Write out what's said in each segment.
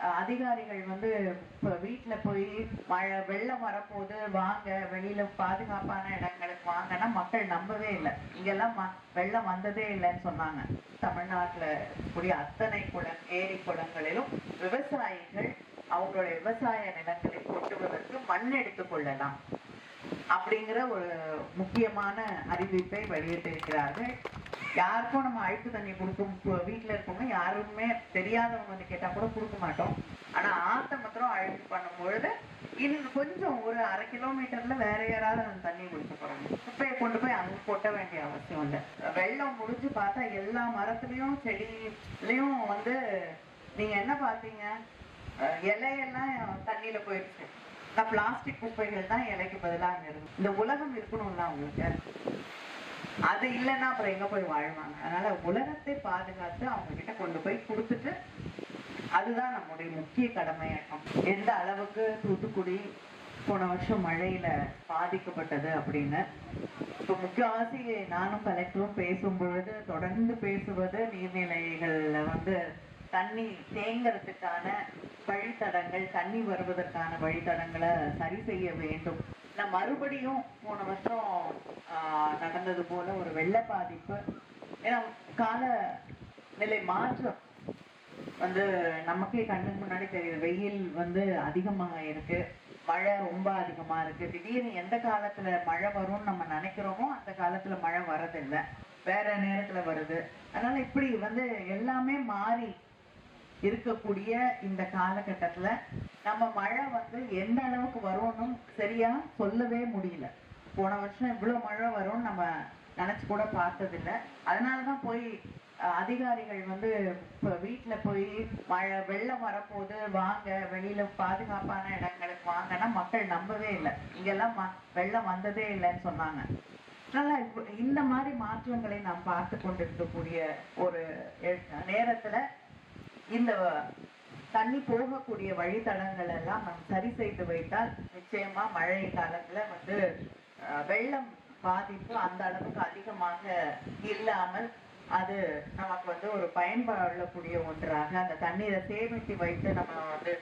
அதிகாரிகள் வந்து இப்போ வீட்டில் போய் மழை வெள்ளம் வரப்போது வாங்க வெளியில பாதுகாப்பான இடங்களுக்கு வாங்கன்னா மக்கள் நம்பவே இல்லை. இங்கெல்லாம் ம- வெள்ளம் வந்ததே இல்லைன்னு சொன்னாங்க. தமிழ்நாட்டுல கூடிய அத்தனை குளம் ஏரி குளங்களிலும் விவசாயிகள் அவங்களோட விவசாய நிலங்களை கொட்டுவதற்கு மண் எடுத்துக்கொள்ளலாம் அப்படிங்கிற ஒரு முக்கியமான அறிவிப்பை வெளியிட்டிருக்கிறார்கள். யாருக்கும் நம்ம அழுக்கு தண்ணி கொடுக்கும் கு- வீட்டுல இருக்கவங்க யாருமே தெரியாதவங்க வந்து கேட்டா கூட கொடுக்க மாட்டோம். ஆனா ஆத்த மாத்திரம் அழுக்கு பண்ணும் பொழுது இன்னும் கொஞ்சம் ஒரு அரை கிலோமீட்டர்ல வேற யாராவது நம்ம தண்ணி குடிக்க போறாங்க குப்பையை கொண்டு போய் அங்க கொட்ட வேண்டிய அவசியம் இல்லை. வெள்ளம் முடிஞ்சு பார்த்தா எல்லா மரத்துலயும் செடியிலயும் வந்து நீங்க என்ன பார்த்தீங்க? இலையெல்லாம் தண்ணியில போயிடுச்சு இந்த பிளாஸ்டிக் குப்பைகள் தான் இலைக்கு பதிலாக அங்க இருக்கு. இந்த உலகம் இருக்கணும்ல அவங்களுக்கு அது இல்லைன்னா அப்புறம் எங்க போய் வாழ்வாங்க? அதனால உலகத்தை பாதுகாத்து அவங்க கிட்ட கொண்டு போய் கொடுத்துட்டு அதுதான் நம்முடைய முக்கிய கடமையாகும். எந்த அளவுக்கு தூத்துக்குடி போன வருஷம் மழையில பாதிக்கப்பட்டது அப்படின்னு. இப்போ முக்கியவாசி நானும் கலெக்டரும் பேசும் பொழுது தொடர்ந்து பேசுவது நீர்நிலைகள்ல வந்து தண்ணி தேங்கறதுக்கான வழித்தடங்கள் தண்ணி வருவதற்கான வழித்தடங்களை சரி செய்ய வேண்டும். நான் மறுபடியும் போன வருஷம் நடந்தது போல ஒரு வெள்ள பாதிப்பு. ஏன்னா கால நிலை மாற்றம் வந்து நமக்கே கண்ணுக்கு முன்னாடி தெரியுது. வெயில் வந்து அதிகமாக இருக்கு. மழை ரொம்ப அதிகமா இருக்கு. திடீர்னு எந்த காலத்துல மழை வரும்னு நம்ம நினைக்கிறோமோ அந்த காலத்துல மழை வரதில்லை வேற நேரத்துல வருது. அதனால இப்படி வந்து எல்லாமே மாறி இருக்கக்கூடிய இந்த காலகட்டத்துல நம்ம மழை வந்து எந்த அளவுக்கு வரும்னு சரியா சொல்லவே முடியல. போன வருஷம் இவ்வளவு மழை வரும்னு நம்ம நினைச்சு கூட பார்த்ததில்ல. அதனாலதான் போய் அதிகாரிகள் வந்து இப்போ வீட்டுல போய் மழை வெள்ளம் வரப்போது வாங்க வெளியில பாதுகாப்பான இடங்களுக்கு வாங்கன்னா மக்கள் நம்பவே இல்லை. இங்கெல்லாம் ம- வெள்ளம் வந்ததே இல்லைன்னு சொன்னாங்க. நல்லா இந்த மாதிரி மாற்றங்களை நாம் பார்த்து கொண்டிருக்கக்கூடிய ஒரு எ- நேரத்துல இந்த தண்ணி போகக்கூடிய வழித்தடங்கள் எல்லாம் நாம் சரி செய்து வைத்தால் நிச்சயமா மழை காலத்துல வந்து வெள்ளம் பாதிப்பு அந்த அளவுக்கு அதிகமாக இல்லாமல் அது நமக்கு வந்து ஒரு பயன்படக்கூடிய ஒன்றாக அந்த தண்ணீரை சேமித்து வைத்து நம்ம வந்து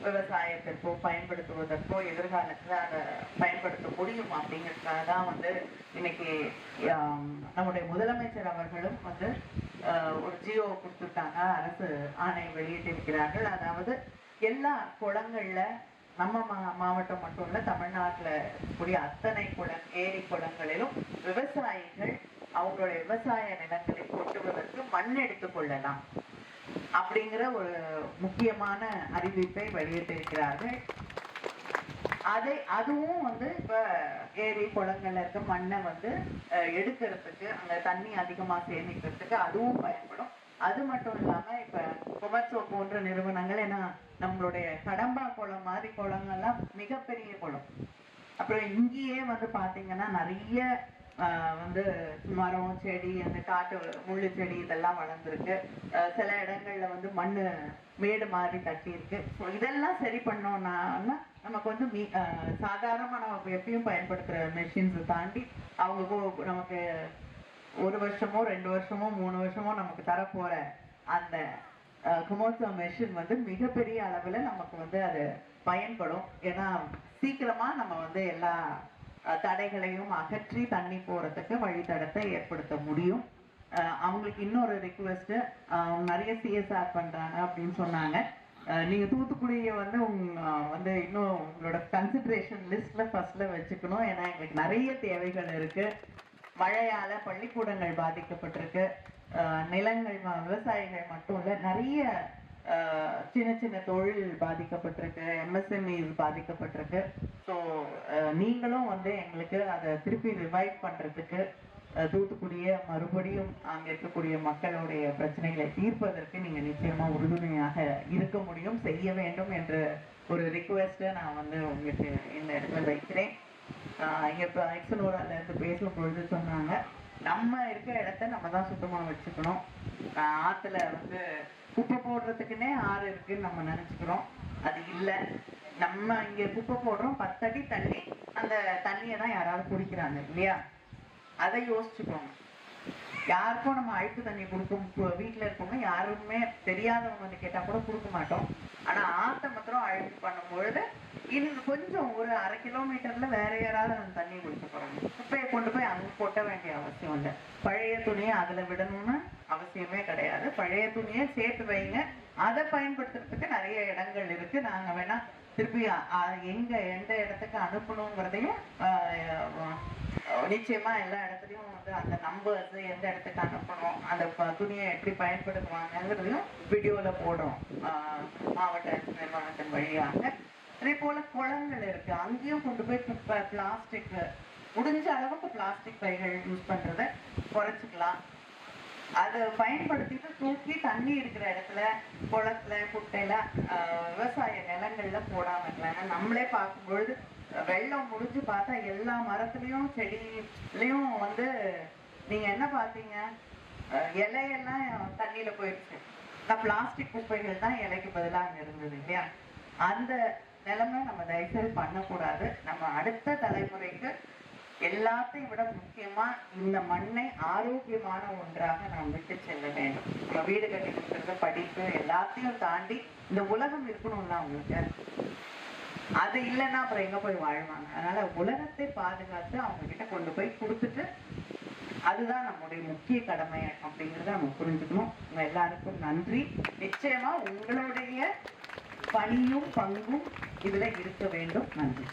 விவசாயத்திற்கோ பயன்படுத்துவதற்கோ எதிர்காலத்துல அதை பயன்படுத்த முடியும் அப்படிங்கிறதுக்காக தான் வந்து இன்னைக்கு நம்முடைய முதலமைச்சர் அவர்களும் வந்து ஒரு ஜியோ கொடுத்துருக்காங்க. அரசு ஆணை வெளியிட்டிருக்கிறார்கள். அதாவது எல்லா குளங்கள்ல நம்ம மா- மாவட்டம் மட்டும் இல்லை தமிழ்நாட்டுல கூடிய அத்தனை குளம் ஏரி குளங்களிலும் விவசாயிகள் அவங்களுடைய விவசாய நிலங்களை கொட்டுவதற்கு மண் எடுத்துக் கொள்ளலாம். அப்படிங்கிற ஒரு முக்கியமான அறிவிப்பை வெளியிட்டிருக்கிறார்கள். அதை அதுவும் வந்து இப்ப ஏரி குளங்கள்ல இருக்க மண்ணை வந்து எடுக்கிறதுக்கு அங்க தண்ணி அதிகமா சேமிக்கிறதுக்கு அதுவும் பயன்படும். அது மட்டும் இல்லாம இப்ப குமர்சோ போன்ற நிறுவனங்கள் ஏன்னா நம்மளுடைய கடம்பா குளம் மாதிரி குளங்கள்லாம் மிகப்பெரிய குளம். அப்புறம் இங்கேயே வந்து பாத்தீங்கன்னா நிறைய வந்து மரம் செடி அந்த காட்டு முள்ளு செடி இதெல்லாம் வளர்ந்துருக்கு. சில இடங்கள்ல வந்து மண்ணு மேடு மாதிரி கட்டியிருக்கு. ஸோ இதெல்லாம் சரி பண்ணோம்னா நமக்கு வந்து மீ- சாதாரணமாக நம்ம எப்பயும் பயன்படுத்துகிற மெஷின்ஸை தாண்டி அவங்க நமக்கு ஒரு வருஷமோ ரெண்டு வருஷமோ மூணு வருஷமோ நமக்கு தரப்போகிற அந்த குமோசோ மெஷின் வந்து மிகப்பெரிய அளவில் நமக்கு வந்து அது பயன்படும். ஏன்னா சீக்கிரமாக நம்ம வந்து எல்லா தடைகளையும் அகற்றி தண்ணி போகிறதுக்கு வழித்தடத்தை ஏற்படுத்த முடியும். அவங்களுக்கு இன்னொரு ரிக்வெஸ்ட்டு நிறைய சிஎஸ்ஆர் பண்ணுறாங்க அப்படின்னு சொன்னாங்க. நீங்கள் தூத்துக்குடியை வந்து உங்க வந்து இன்னும் உங்களோட கன்சிடரேஷன் லிஸ்ட்டில் ஃபஸ்ட்டில் வச்சுக்கணும். ஏன்னா எங்களுக்கு நிறைய தேவைகள் இருக்குது மழையால் பள்ளிக்கூடங்கள் பாதிக்கப்பட்டிருக்கு. நிலங்கள் விவசாயிகள் மட்டும் இல்லை நிறைய சின்ன சின்ன தொழில் பாதிக்கப்பட்டிருக்கு எம்எஸ்எம்இ பாதிக்கப்பட்டிருக்கு. ஸோ நீங்களும் வந்து எங்களுக்கு அதை திருப்பி ரிவைவ் பண்ணுறதுக்கு தூத்துக்குடிய மறுபடியும் அங்கே இருக்கக்கூடிய மக்களுடைய பிரச்சனைகளை தீர்ப்பதற்கு நீங்கள் நிச்சயமாக உறுதுணையாக இருக்க முடியும் செய்ய வேண்டும் என்ற ஒரு ரிக்வெஸ்ட்டை நான் வந்து உங்களுக்கு இந்த இடத்துல வைக்கிறேன். இங்கே இப்போ எக்ஸலோராலேருந்து பேசும் பொழுது சொன்னாங்க. நம்ம இருக்கிற இடத்த நம்ம தான் சுத்தமா வச்சுக்கணும். ஆற்றுல ஆத்துல வந்து குப்பை போடுறதுக்குன்னே ஆறு இருக்குன்னு நம்ம நினைச்சுக்கிறோம். அது இல்ல. நம்ம இங்க குப்பை போடுறோம் பத்தடி தள்ளி அந்த தண்ணியை தான் யாராவது குடிக்கிறாங்க இல்லையா? அதை யோசிச்சுக்கோங்க. யாருக்கும் நம்ம அழுக்கு தண்ணி கொடுக்கும் வீட்டில் இருக்கவங்க யாருமே தெரியாதவங்க வந்து கேட்டா கூட கொடுக்க மாட்டோம். ஆனா ஆத்த மாத்திரம் அழுக்கு பண்ணும் பொழுது இன்னும் கொஞ்சம் ஒரு அரை கிலோமீட்டர்ல வேற யாராவது நம்ம தண்ணி குடிக்க குப்பையை கொண்டு போய் அங்க கொட்ட வேண்டிய அவசியம் இல்லை. பழைய துணியை அதுல விடணும்னு அவசியமே கிடையாது. பழைய துணியை சேர்த்து வைங்க. அதை பயன்படுத்துறதுக்கு நிறைய இடங்கள் இருக்கு. நாங்க வேணா திருப்பி எங்க எந்த இடத்துக்கு அனுப்பணுங்கிறதையும் நிச்சயமா எல்லா இடத்துலயும் வந்து அந்த நம்பர்ஸ் எந்த இடத்துக்கு அனுப்பணும் அந்த துணியை எப்படி பயன்படுத்துவாங்கங்கிறதையும் வீடியோல போடுறோம். ஆஹ், மாவட்ட நிர்வாகத்தின் வழியாக. அதே போல குளங்கள் இருக்கு. அங்கேயும் கொண்டு போய் குப்பை பிளாஸ்டிக் முடிஞ்ச அளவுக்கு பிளாஸ்டிக் பைகள் யூஸ் பண்றத குறைச்சிக்கலாம். அதை பயன்படுத்திட்டு தூக்கி தண்ணி இருக்கிற இடத்துல குளத்துல குட்டையில ஆஹ், விவசாய நிலங்கள்ல போடாம இருக்கலாம். நம்மளே பார்க்கும்பொழுது வெள்ளம் முடிஞ்சு பார்த்தா எல்லா மரத்துலயும் செடியிலயும் வந்து நீங்க என்ன பார்த்தீங்க? இலையெல்லாம் தண்ணியில போயிடுச்சு இந்த பிளாஸ்டிக் குப்பைகள் தான் இலைக்கு பதிலாக அங்க இருந்தது இல்லையா? அந்த நிலைமை நம்ம தயவுசெய்து பண்ணக்கூடாது. நம்ம அடுத்த தலைமுறைக்கு எல்லாத்தையும் விட முக்கியமா இந்த மண்ணை ஆரோக்கியமான ஒன்றாக நாம் விட்டு செல்ல வேண்டும். நம்ம வீடு கட்டி கொடுக்கறது படிப்பு எல்லாத்தையும் தாண்டி இந்த உலகம் இருக்கணும்ல அவங்களுக்கு அது இல்லைன்னா அப்புறம் எங்க போய் வாழ்வாங்க? அதனால உலகத்தை பாதுகாத்து அவங்க கிட்ட கொண்டு போய் கொடுத்துட்டு அதுதான் நம்முடைய முக்கிய கடமை அப்படிங்கறத நம்ம புரிஞ்சுக்கணும். உங்க எல்லாருக்கும் நன்றி. நிச்சயமா உங்களுடைய பணியும் பங்கும் இதுல இருக்க வேண்டும். நன்றி.